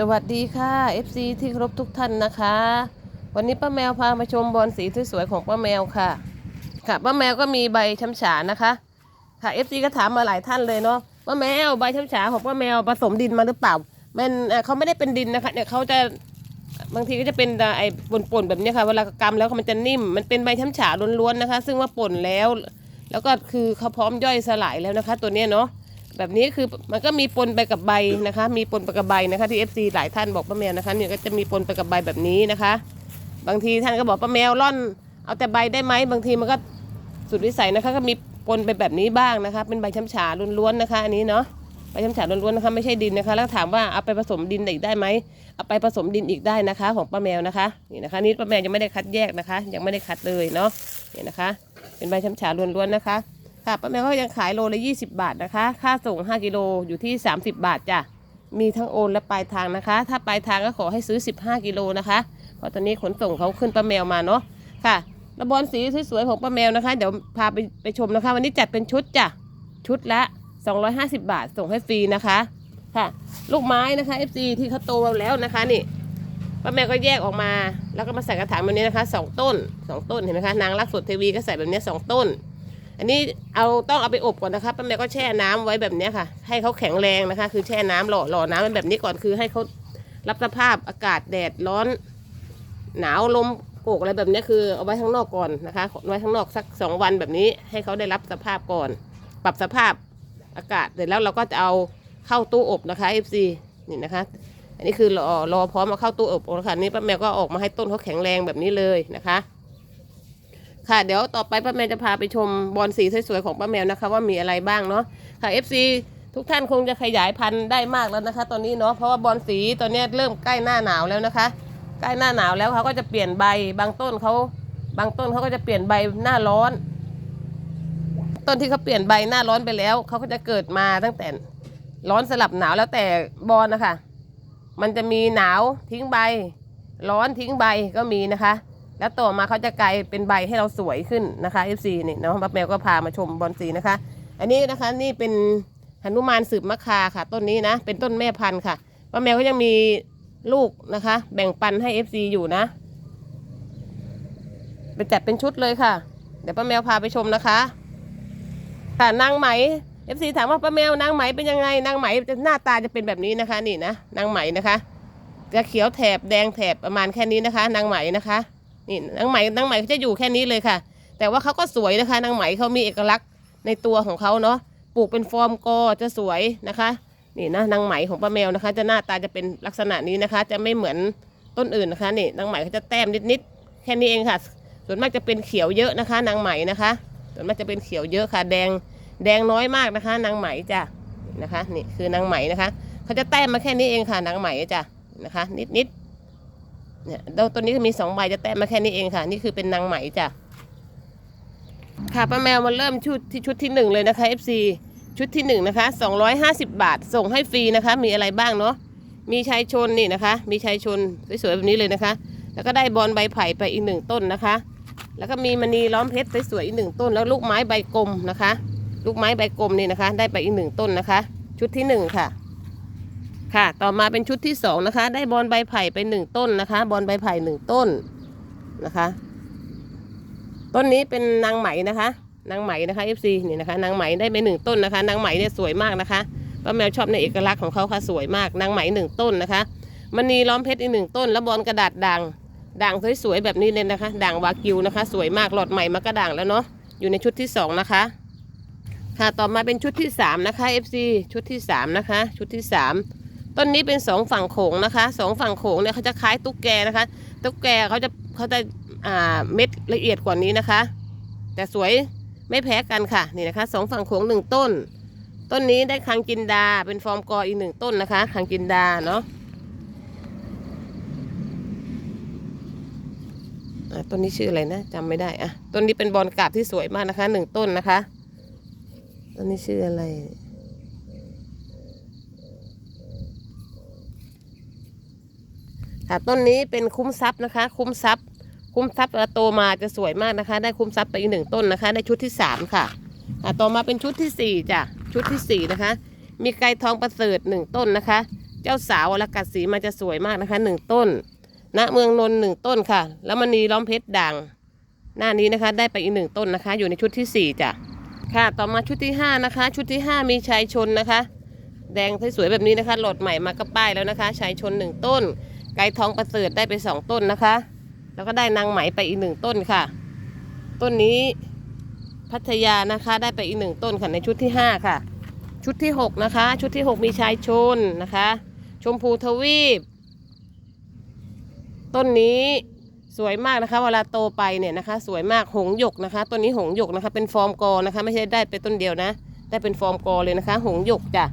สวัสดีค่ะ FC ที่ครพทุกท่านนะคะ วันนี้ป้าแมวพามาชมบอลสีสวยๆของป้าแมวค่ะ ค่ะป้าแมวก็มีใบช้ำฉานะคะ ค่ะ FC ก็ถามมาหลายท่านเลยเนาะป้าแมวใบช้ำฉาของป้าแมวผสมดินมาหรือเปล่ามันเขาไม่ได้เป็นดินนะคะเนี่ยเขาจะบางทีก็จะเป็นไอ้ป่นๆแบบนี้ค่ะเวลากำแล้วมันจะนิ่มมันเป็นใบช้ำฉาล้วนๆนะคะ ซึ่งว่าป่นแล้ว แล้วก็คือเขาพร้อมย่อยสลายแล้วนะคะ ตัวเนี้ยเนาะ แบบนี้คือมันก็มีปนไปกับใบนะคะ มีปนไปกับใบนะคะที่ FC หลายท่านบอกป้าแมวนะคะเนี่ยก็จะมีปนไปกับใบแบบนี้นะคะ บางทีท่านก็บอกป้าแมวร่อน เอาแต่ใบได้ไหมบางทีมันก็สุดวิสัยนะคะ ก็มีปนไปแบบนี้บ้างนะคะ เป็นใบช้ำฉาล้วนๆนะคะอันนี้เนาะใบช้ำฉาล้วนๆนะคะไม่ใช่ดินนะคะ แล้วถามว่าเอาไปผสมดินอีกได้ไหมเอาไปผสมดินอีกได้นะคะ ของป้าแมวนะคะนี่นะคะนี่ป้าแมวยังไม่ได้คัดแยกนะคะ ยังไม่ได้คัดเลยเนาะนี่นะคะ เป็นใบช้ำฉาล้วนๆนะคะ ค่ะป้าแมวก็ยังขายโลละ20 บาทนะคะ ค่าส่ง 5 กิโลอยู่ที่ 30 บาทจ้ะ มีทั้งโอนและปลายทางนะคะ ถ้าปลายทางก็ขอให้ซื้อ 15 กิโลนะคะ เพราะตอนนี้ขนส่งเขาขึ้นป้าแมวมาเนาะ ค่ะระบอนสีสวยๆของป้าแมวนะคะ เดี๋ยวพาไปไปชมนะคะ วันนี้จัดเป็นชุดจ้ะ ชุดละ 250 บาทส่งให้ฟรีนะคะ ค่ะ ลูกไม้นะคะ FC ที่เขาโตแล้วนะคะนี่ป้าแมวก็แยกออกมา แล้วก็มาใส่กระถางแบบนี้นะคะสองต้นสองต้นเห็นไหมคะ นางรักสดเทวีก็ใส่แบบนี้สองต้น อันนี้เอาต้องเอาไปอบก่อนนะคะป้าแมวก็แช่น้ำไว้แบบนี้ค่ะ ให้เขาแข็งแรงนะคะ คือแช่น้ำหล่อหล่อน้ำเป็นแบบนี้ก่อนคือให้เขารับสภาพอากาศแดดร้อน หนาวลมโกกอะไรแบบนี้คือเอาไว้ข้างนอกก่อนนะคะไว้ข้างนอกสักสองวันแบบนี้ ให้เขาได้รับสภาพก่อน ปรับสภาพอากาศเสร็จแล้วเราก็จะเอาเข้าตู้อบนะคะ FC นี่นะคะ อันนี้คือรอรอพร้อมมาเข้าตู้อบแล้วค่ะนี่ป้าแมวก็ออกมาให้ต้นเขาแข็งแรงแบบนี้เลยนะคะ ค่ะเดี๋ยวต่อไปป้าแมวจะพาไปชมบอลสีสวยๆของป้าแมวนะคะ ว่ามีอะไรบ้างเนาะค่ะ FC ทุกท่านคงจะขยายพันธุ์ได้มากแล้วนะคะ ตอนนี้เนาะเพราะว่าบอลสีตอนนี้เริ่มใกล้หน้าหนาวแล้วนะคะ ใกล้หน้าหนาวแล้วเขาก็จะเปลี่ยนใบบางต้นเขาบางต้นเขาก็จะเปลี่ยนใบหน้าร้อน ต้นที่เขาเปลี่ยนใบหน้าร้อนไปแล้วเขาก็จะเกิดมาตั้งแต่ร้อนสลับหนาวแล้วแต่บอลนะคะ มันจะมีหนาวทิ้งใบ ร้อนทิ้งใบก็มีนะคะ แล้วต่อมาเขาจะกลายเป็นใบให้เราสวยขึ้นนะคะ FC นี่น้องป้าแมวก็พามาชมบอลสีนะคะ อันนี้นะคะนี่เป็นหนุมานสืบมะคาค่ะ ต้นนี้นะ เป็นต้นแม่พันธุ์ค่ะป้าแมวก็ยังมีลูกนะคะ แบ่งปันให้ FC อยู่นะไปจัดเป็นชุดเลยค่ะ เดี๋ยวป้าแมวพาไปชมนะคะ ค่ะนางไหม FC ถามว่าป้าแมวนางไหมเป็นยังไงนางไหมจะหน้าตาจะเป็นแบบนี้นะคะ นี่นะนางไหมนะคะจะเขียวแถบแดงแถบประมาณแค่นี้นะคะ นางไหมนะคะ นี่นางไหมนางไหมเขาจะอยู่แค่นี้เลยค่ะ แต่ว่าเขาก็สวยนะคะนางไหมเขามีเอกลักษณ์ในตัวของเขาเนาะปลูกเป็นฟอร์มกอจะสวยนะคะนี่นะนางไหมของป้าแมวนะคะ จะหน้าตาจะเป็นลักษณะนี้นะคะ จะไม่เหมือนต้นอื่นนะคะนี่นางไหมเขาจะแต้มนิดๆแค่นี้เองค่ะ ส่วนมากจะเป็นเขียวเยอะนะคะ นางไหมนะคะ ส่วนมากจะเป็นเขียวเยอะค่ะ แดงแดงน้อยมากนะคะ นางไหมจ้ะนะคะนี่คือนางไหมนะคะเขาจะแต้มมาแค่นี้เองค่ะนางไหมจ้ะนะคะ นิดๆ เนี่ยแล้วตัวนี้ก็มีสองใบจะแต้มมาแค่นี้เองค่ะ นี่คือเป็นนางไหมจ้ะค่ะป้าแมวมาเริ่มชุดที่ชุดที่หนึ่งเลยนะคะ FC ชุดที่หนึ่งนะคะสองร้อยห้าสิบบาท ส่งให้ฟรีนะคะ มีอะไรบ้างเนาะมีชายชนนี่นะคะ มีชายชนสวยๆแบบนี้เลยนะคะ แล้วก็ได้บอลใบไผ่ไปอีกหนึ่งต้นนะคะ แล้วก็มีมณีล้อมเพชรสวยๆอีกหนึ่งต้น แล้วลูกไม้ใบกลมนะคะ ลูกไม้ใบกลมนี่นะคะ ได้ไปอีกหนึ่งต้นนะคะ ชุดที่หนึ่งค่ะ ค่ะ ต่อมาเป็นชุดที่สองนะคะ ได้บอลใบไผ่ไปหนึ่งต้นนะคะ บอลใบไผ่หนึ่งต้นนะคะ ต้นนี้เป็นนางไหมนะคะ นางไหมนะคะ FC นี่นะคะ นางไหมได้ไปหนึ่งต้นนะคะ นางไหมเนี่ยสวยมากนะคะป้าแมวชอบในเอกลักษณ์ของเขาค่ะสวยมาก นางไหมหนึ่งต้นนะคะมณีล้อมเพชรอีกหนึ่งต้น แล้วบอลกระดาษด่างด่างสวยๆแบบนี้เลยนะคะ ด่างวากิวนะคะ สวยมากหลอดใหม่มากระด่างแล้วเนาะ อยู่ในชุดที่สองนะคะ ค่ะ ต่อมาเป็นชุดที่สามนะคะ FC ชุดที่สามนะคะ ชุดที่สาม ต้นนี้เป็นสองฝั่งโขงนะคะสองฝั่งโขงเนี่ยเขาจะคล้ายตุ๊กแกนะคะ ตุ๊กแกเขาจะเขาจะอ่าเม็ดละเอียดกว่านี้นะคะ แต่สวยไม่แพ้กันค่ะนี่นะคะสองฝั่งโขงหนึ่งต้น ต้นนี้ได้คังจินดาเป็นฟอร์มกออีกหนึ่งต้นนะคะ คังจินดาเนาะต้นนี้ชื่ออะไรนะจำไม่ได้อะต้นนี้เป็นบอลกาบที่สวยมากนะคะหนึ่งต้นนะคะต้นนี้ชื่ออะไร ค่ะต้นนี้เป็นคุ้มทรัพย์นะคะ คุ้มทรัพย์ คุ้มทรัพย์โตมาจะสวยมากนะคะ ได้คุ้มทรัพย์ไปอีกหนึ่งต้นนะคะ ได้ชุดที่สามค่ะอะต่อมาเป็นชุดที่สี่จ้ะชุดที่สี่นะคะ มีไก่ทองประเสริฐหนึ่งต้นนะคะ เจ้าสาววรกัดสีมันจะสวยมากนะคะหนึ่งต้นณเมืองนนท์หนึ่งต้นค่ะ แล้วมันนีล้อมเพชรด่างหน้านี้นะคะได้ไปอีกหนึ่งต้นนะคะ อยู่ในชุดที่สี่จ้ะค่ะ ต่อมาชุดที่ห้านะคะ ชุดที่ห้ามีชายชนนะคะ แดงสวยๆแบบนี้นะคะโหลดใหม่มาก็ป้ายแล้วนะคะชายชนหนึ่งต้น ไก่ทองประเสริฐได้ไปสองต้นนะคะ แล้วก็ได้นางไหมไปอีกหนึ่งต้นค่ะ ต้นนี้พัทยานะคะได้ไปอีกหนึ่งต้นค่ะในชุดที่ห้าค่ะ ชุดที่หกนะคะ ชุดที่หกมีชายชนนะคะ ชมพูทวีป ต้นนี้สวยมากนะคะ เวลาโตไปเนี่ยนะคะ สวยมากหงหยกนะคะ ต้นนี้หงหยกนะคะ เป็นฟอร์มกอนะคะ ไม่ใช่ได้ไปต้นเดียวนะ ได้เป็นฟอร์มกอเลยนะคะ หงหยกจ้ะ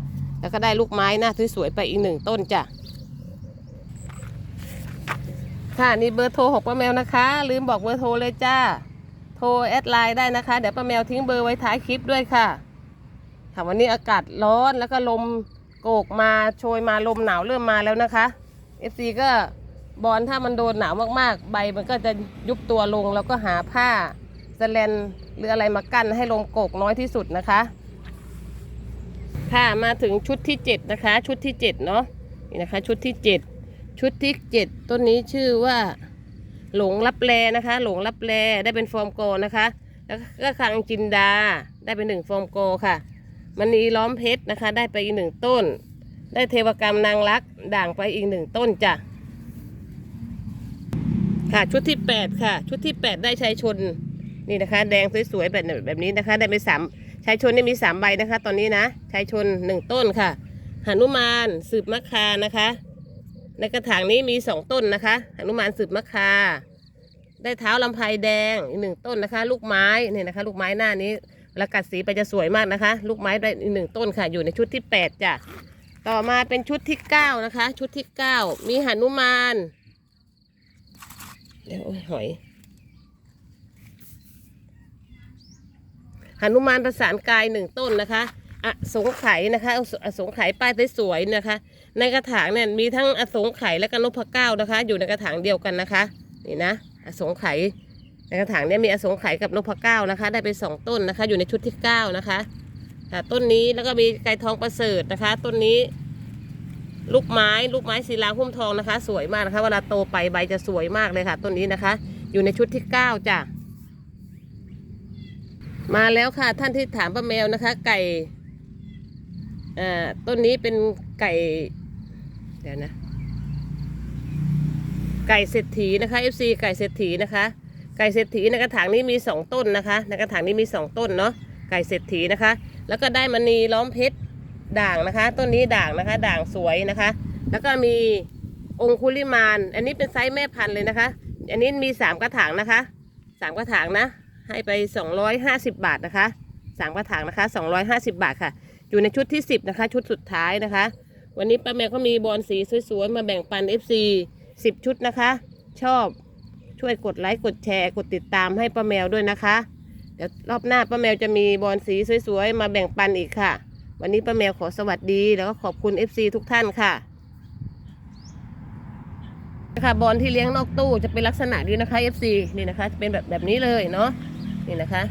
แล้วก็ได้ลูกไม้หน้าสวยๆไปอีกหนึ่งต้นจ้ะ ค่ะนี่เบอร์โทรของป้าแมวนะคะ ลืมบอกเบอร์โทรเลยจ้า โทรแอดไลน์ได้นะคะ เดี๋ยวป้าแมวทิ้งเบอร์ไว้ท้ายคลิปด้วยค่ะค่ะวันนี้อากาศร้อนแล้วก็ลมโกกมาโชยมาลมหนาวเริ่มมาแล้วนะคะ FC ก็บอลถ้ามันโดนหนาวมากๆ ใบมันก็จะยุบตัวลงแล้วก็หาผ้าสแลนหรืออะไรมากั้นให้ลมโกกน้อยที่สุดนะคะ ค่ะมาถึงชุดที่ 7 นะคะ ชุดที่ 7 เนาะนี่นะคะ ชุดที่ 7 ชุดที่7ต้นนี้ชื่อว่า หลงรับแลนะคะ หลงรับแลได้เป็นฟอร์มโกนะคะ แล้วก็คังจินดาได้เป็นหนึ่งฟอร์มโกค่ะมันนีล้อมเพชรนะคะ ได้ไปอีกหนึ่งต้น ได้เทวกรรมนางรักด่างไปอีกหนึ่งต้นจ้ะค่ะชุดที่แปดค่ะ ชุดที่แปดได้ชายชนนี่นะคะ แดงสวยๆแบบแบบนี้นะคะ ได้ไปสามชายชนนี่มีสามใบนะคะ ตอนนี้นะชายชนหนึ่งต้นค่ะหนุมานสืบมะคานะคะ ในกระถางนี้มีสองต้นนะคะหนุมานสืบมะคา ได้เท้าลำไพแดงอีกหนึ่งต้นนะคะ ลูกไม้เนี่ยนะคะ ลูกไม้หน้านี้เวลากัดสีไปจะสวยมากนะคะ ลูกไม้ได้อีกหนึ่งต้นค่ะ อยู่ในชุดที่แปดจ้ะต่อมาเป็นชุดที่เก้านะคะ ชุดที่เก้ามีหนุมานเดี๋ยวโอ้ยหอยหนุมานประสานกายหนึ่งต้นนะคะ อสงไขยนะคะอสงไขยป้ายสวยๆนะคะ ในกระถางเนี่ยมีทั้งอสงไขยและก็นพเก้านะคะ อยู่ในกระถางเดียวกันนะคะนี่นะอสงไขยในกระถางเนี่ยมีอสงไขยกับนพเก้านะคะ ได้ไปสองต้นนะคะ อยู่ในชุดที่เก้านะคะค่ะต้นนี้แล้วก็มีไก่ทองประเสริฐนะคะ ต้นนี้ ลูกไม้ลูกไม้ศิลาหุ้มทองนะคะ สวยมากนะคะ เวลาโตไปใบจะสวยมากเลยค่ะ ต้นนี้นะคะ อยู่ในชุดที่เก้าจ้ะมาแล้วค่ะท่านที่ถามป้าแมวนะคะ ไก่ อ่าต้นนี้เป็นไก่ เดี๋ยวนะ ไก่เศรษฐีนะคะ FC ไก่เศรษฐีนะคะ ไก่เศรษฐีในกระถางนี้มีสองต้นนะคะ ในกระถางนี้มีสองต้นเนาะ ไก่เศรษฐีนะคะ แล้วก็ได้มณีล้อมเพชรด่างนะคะ ต้นนี้ด่างนะคะ ด่างสวยนะคะ แล้วก็มีองคุลิมาน อันนี้เป็นไซส์แม่พันธุ์เลยนะคะ อันนี้มีสามกระถางนะคะสามกระถางนะ ให้ไปสองร้อยห้าสิบบาทนะคะสามกระถางนะคะสองร้อยห้าสิบบาทค่ะ อยู่ในชุดที่สิบนะคะ ชุดสุดท้ายนะคะ วันนี้ป้าแมวก็มีบอลสีสวยๆ มาแบ่งปัน FC สิบชุดนะคะ ชอบช่วยกดไลค์กดแชร์กดติดตามให้ป้าแมวด้วยนะคะ เดี๋ยวรอบหน้าป้าแมวจะมีบอลสีสวยๆ มาแบ่งปันอีกค่ะ วันนี้ป้าแมวขอสวัสดีแล้วก็ขอบคุณ FC ทุกท่านค่ะค่ะบอลที่เลี้ยงนอกตู้จะเป็นลักษณะนี้นะคะ FC นี่นะคะจะเป็นแบบแบบนี้เลยเนาะนี่นะคะ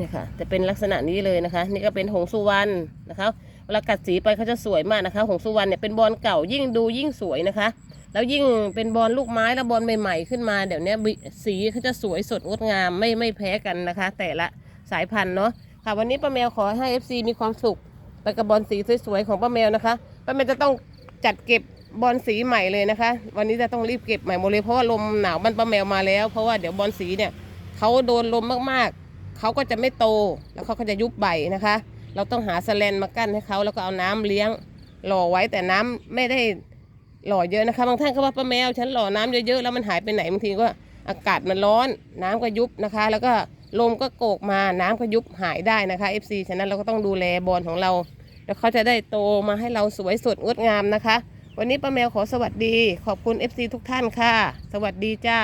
นี่ยค่ะจะเป็นลักษณะนี้เลยนะคะ นี่ก็เป็นหงสุวรรณนะคะเวลากัดสีไปเขาจะสวยมากนะคะ หงสุวรรณเนี่ยเป็นบอลเก่ายิ่งดูยิ่งสวยนะคะ แล้วยิ่งเป็นบอลลูกไม้แล้วบอลใหม่ๆขึ้นมาเดี๋ยวนี้สีเขาจะสวยสดงดงามไม่ไม่แพ้กันนะคะ แต่ละสายพันธุ์เนาะค่ะวันนี้ป้าแมวขอให้ FC มีความสุขไปกับบอลสีสวยๆของป้าแมวนะคะป้าแมวจะต้องจัดเก็บบอลสีใหม่เลยนะคะ วันนี้จะต้องรีบเก็บใหม่หมดเลยเพราะว่าลมหนาวบ้านป้าแมวมาแล้ว เพราะว่าเดี๋ยวบอลสีเนี่ยเขาโดนลมมากๆ เขาก็จะไม่โตแล้วเขาก็จะยุบใบนะคะ เราต้องหาสแลนมากั้นให้เขาแล้วก็เอาน้ำเลี้ยงหล่อไว้แต่น้ำไม่ได้หล่อเยอะนะคะ บางท่านก็ว่าป้าแมวฉันหล่อน้ำเยอะๆแล้วมันหายไปไหนบางทีก็อากาศมันร้อน น้ำก็ยุบนะคะ แล้วก็ลมก็โกกมาน้ำก็ยุบหายได้นะคะ FC ฉะนั้นเราก็ต้องดูแลบอลของเรา แล้วเขาจะได้โตมาให้เราสวยสดงดงามนะคะ วันนี้ป้าแมวขอสวัสดี ขอบคุณ FC ทุกท่านค่ะ สวัสดีจ้า